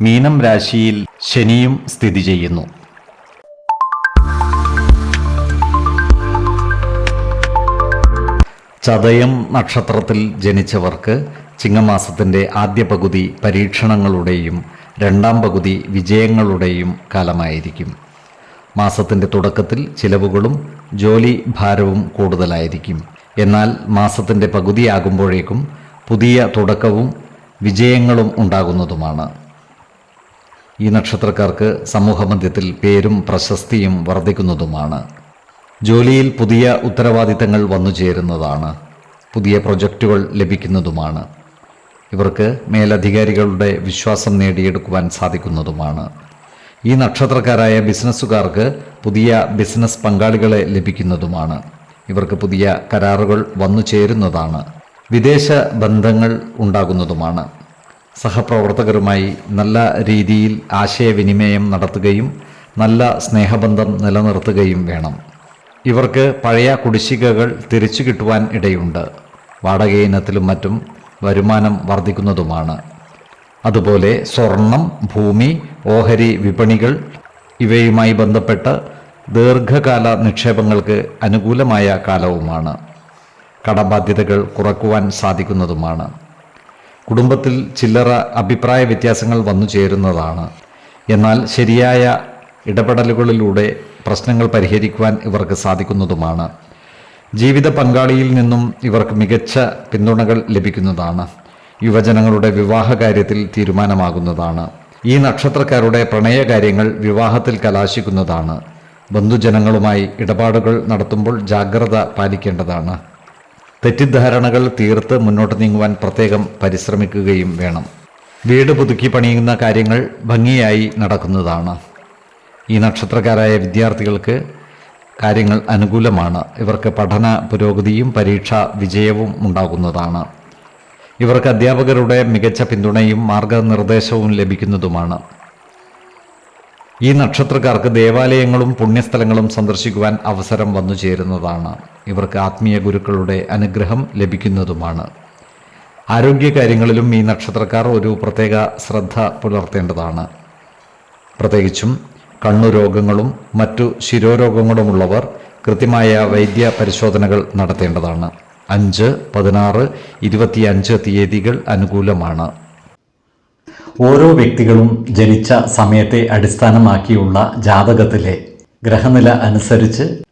മീനം രാശിയിൽ ശനിയും സ്ഥിതി ചെയ്യുന്നു. ചതയം നക്ഷത്രത്തിൽ ജനിച്ചവർക്ക് ചിങ്ങമാസത്തിന്റെ ആദ്യ പകുതി പരീക്ഷണങ്ങളുടെയും രണ്ടാം പകുതി വിജയങ്ങളുടെയും കാലമായിരിക്കും. മാസത്തിന്റെ തുടക്കത്തിൽ ചിലവുകളും ജോലി ഭാരവും കൂടുതലായിരിക്കും. എന്നാൽ മാസത്തിന്റെ പകുതിയാകുമ്പോഴേക്കും പുതിയ തുടക്കവും വിജയങ്ങളും ഉണ്ടാകുന്നതുമാണ്. ഈ നക്ഷത്രക്കാർക്ക് സമൂഹമധ്യത്തിൽ പേരും പ്രശസ്തിയും വർദ്ധിക്കുന്നതുമാണ്. ജോലിയിൽ പുതിയ ഉത്തരവാദിത്തങ്ങൾ വന്നു ചേരുന്നതാണ്. പുതിയ പ്രൊജക്റ്റുകൾ ലഭിക്കുന്നതുമാണ്. ഇവർക്ക് മേലധികാരികളുടെ വിശ്വാസം നേടിയെടുക്കുവാൻ സാധിക്കുന്നതുമാണ്. ഈ നക്ഷത്രക്കാരായ ബിസിനസ്സുകാർക്ക് പുതിയ ബിസിനസ് പങ്കാളികളെ ലഭിക്കുന്നതുമാണ്. ഇവർക്ക് പുതിയ കരാറുകൾ വന്നു ചേരുന്നതാണ്. വിദേശ ബന്ധങ്ങൾ ഉണ്ടാകുന്നതുമാണ്. സഹപ്രവർത്തകരുമായി നല്ല രീതിയിൽ ആശയവിനിമയം നടത്തുകയും നല്ല സ്നേഹബന്ധം നിലനിർത്തുകയും വേണം. ഇവർക്ക് പഴയ കുടിശ്ശികകൾ തിരിച്ചു കിട്ടുവാൻ ഇടയുണ്ട്. വാടക ഇനത്തിലും മറ്റും വരുമാനം വർദ്ധിക്കുന്നതുമാണ്. അതുപോലെ സ്വർണം ഭൂമി ഓഹരി വിപണികൾ ഇവയുമായി ബന്ധപ്പെട്ട് ദീർഘകാല നിക്ഷേപങ്ങൾക്ക് അനുകൂലമായ കാലവുമാണ്. കടബാധ്യതകൾ കുറക്കുവാൻ സാധിക്കുന്നതുമാണ്. കുടുംബത്തിൽ ചില്ലറ അഭിപ്രായ വ്യത്യാസങ്ങൾ വന്നു ചേരുന്നതാണ്. എന്നാൽ ശരിയായ ഇടപെടലുകളിലൂടെ പ്രശ്നങ്ങൾ പരിഹരിക്കുവാൻ ഇവർക്ക് സാധിക്കുന്നതുമാണ്. ജീവിത പങ്കാളിയിൽ നിന്നും ഇവർക്ക് മികച്ച പിന്തുണകൾ ലഭിക്കുന്നതാണ്. യുവജനങ്ങളുടെ വിവാഹ കാര്യത്തിൽ തീരുമാനമാകുന്നതാണ്. ഈ നക്ഷത്രക്കാരുടെ പ്രണയകാര്യങ്ങൾ വിവാഹത്തിൽ കലാശിക്കുന്നതാണ്. ബന്ധുജനങ്ങളുമായി ഇടപാടുകൾ നടത്തുമ്പോൾ ജാഗ്രത പാലിക്കേണ്ടതാണ്. തെറ്റിദ്ധാരണകൾ തീർത്ത് മുന്നോട്ട് നീങ്ങുവാൻ പ്രത്യേകം പരിശ്രമിക്കുകയും വേണം. വീട് പുതുക്കി പണിയുന്ന കാര്യങ്ങൾ ഭംഗിയായി നടക്കുന്നതാണ്. ഈ നക്ഷത്രക്കാരായ വിദ്യാർത്ഥികൾക്ക് കാര്യങ്ങൾ അനുകൂലമാണ്. ഇവർക്ക് പഠന പുരോഗതിയും പരീക്ഷാ വിജയവും ഉണ്ടാകുന്നതാണ്. ഇവർക്ക് അധ്യാപകരുടെ മികച്ച പിന്തുണയും മാർഗനിർദ്ദേശവും ലഭിക്കുന്നതുമാണ്. ഈ നക്ഷത്രക്കാർക്ക് ദേവാലയങ്ങളും പുണ്യസ്ഥലങ്ങളും സന്ദർശിക്കുവാൻ അവസരം വന്നു ചേരുന്നതാണ്. ഇവർക്ക് ആത്മീയ ഗുരുക്കളുടെ അനുഗ്രഹം ലഭിക്കുന്നതുമാണ്. ആരോഗ്യ കാര്യങ്ങളിലും ഈ നക്ഷത്രക്കാർ ഒരു പ്രത്യേക ശ്രദ്ധ പുലർത്തേണ്ടതാണ്. പ്രത്യേകിച്ചും കണ്ണു രോഗങ്ങളും മറ്റു ശിരോരോഗങ്ങളുമുള്ളവർ കൃത്യമായ വൈദ്യ പരിശോധനകൾ നടത്തേണ്ടതാണ്. അഞ്ച് പതിനാറ് ഇരുപത്തിയഞ്ച് തീയതികൾ അനുകൂലമാണ്. ഓരോ വ്യക്തികളും ജനിച്ച സമയത്തെ അടിസ്ഥാനമാക്കിയുള്ള ജാതകത്തിലെ ഗ്രഹനില അനുസരിച്ച്